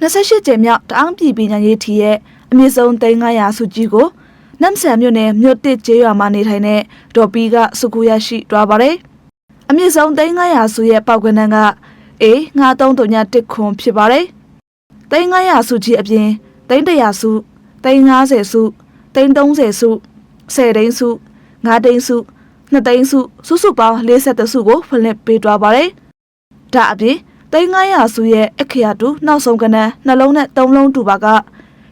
28ကျင်းမြောက်တအောင်းပြည်ပညာရေးထီရဲ့အမြင့်ဆုံး3900စုကြီးကိုနမ်ဆန်မြို့နယ်မြို့တစ်ကျေးရွာမှာနေထိုင်တဲ့ဒေါ်ပီကစုကူရရှိတွားပါတယ်။အမြင့်ဆုံး3900စုရဲ့ပောက်ကနန်းကအေး9331 ခွန်ဖြစ်ပါတယ်။3900စုကြီးအပြင်300စု350စု330စု10တိန်းစု9တိန်းစု2တိန်းစုစုစုပေါင်း42စုကိုဖွင့်လှစ်ပေးတွားပါတယ်။ဒါအပြင် 3900စုရဲ့အခရာတူနောက်ဆုံးကနန်းနှလုံးနဲ့သုံးလုံးတူပါက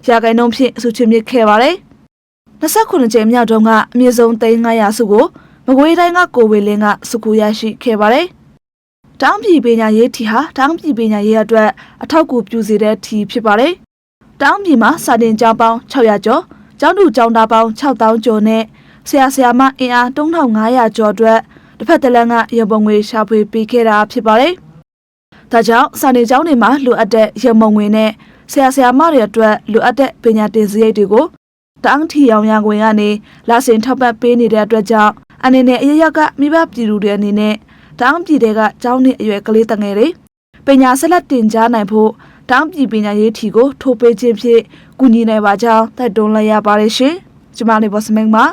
ရာဂိုင်နှုန်းဖြင့်အစုချင်းမြစ်ခဲ့ပါတယ်။29ကျင်းမြောက်တုန်းကအမြင့်ဆုံး3900စုကိုမကွေးတိုင်းကကိုဝေလင်းကစုကူရရှိခဲ့ပါတယ်။တောင်ပြည်ပညာရေးထီဟာတောင်ပြည်ပညာရေးအတွက်အထောက်အကူပြုစေတဲ့ထီဖြစ်ပါတယ်။တောင်ပြည်မှာစာတင်ကျောင်းပေါင်း600ကျော်ကျောင်းသူကျောင်းသားပေါင်း6000ကျော်နဲ့ဆရာဆရာမအင်အား3500ကျော်အတွက်တစ်ဖက်တစ်လမ်းကရပုံငွေရှာဖွေပေးခဲ့တာဖြစ်ပါတယ်။ ဒါကြောင့်စာနေကျောင်းတွေမှာလိုအပ်တဲ့ရပုံငွေနဲ့ဆရာဆရာမတွေအတွက်လိုအပ်တဲ့ပညာတင်စရိတ်တွေကိုတောင်ထီအောင်ရန်ဝင်ကနေလာစင်ထောက်ပံ့ပေးနေတဲ့အတွက်ကြောင့်အနေနဲ့အရရက်ကမိဘပြည်သူတွေအနေနဲ့တောင်ပြည်တွေကကျောင်းနှစ်အရွယ်ကလေးတငယ်တွေပညာဆက်လက်တင်ကြားနိုင်ဖို့တောင်ပြည်ပညာရေးထီကိုထိုးပေးခြင်းဖြင့်ကူညီနိုင်ပါကြောင်းတိုက်တွန်းလိုက်ရပါတယ်ရှင်။ကျမလေးဘောစမင်းပါ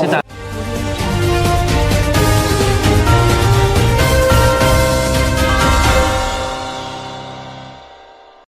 စစ်တာ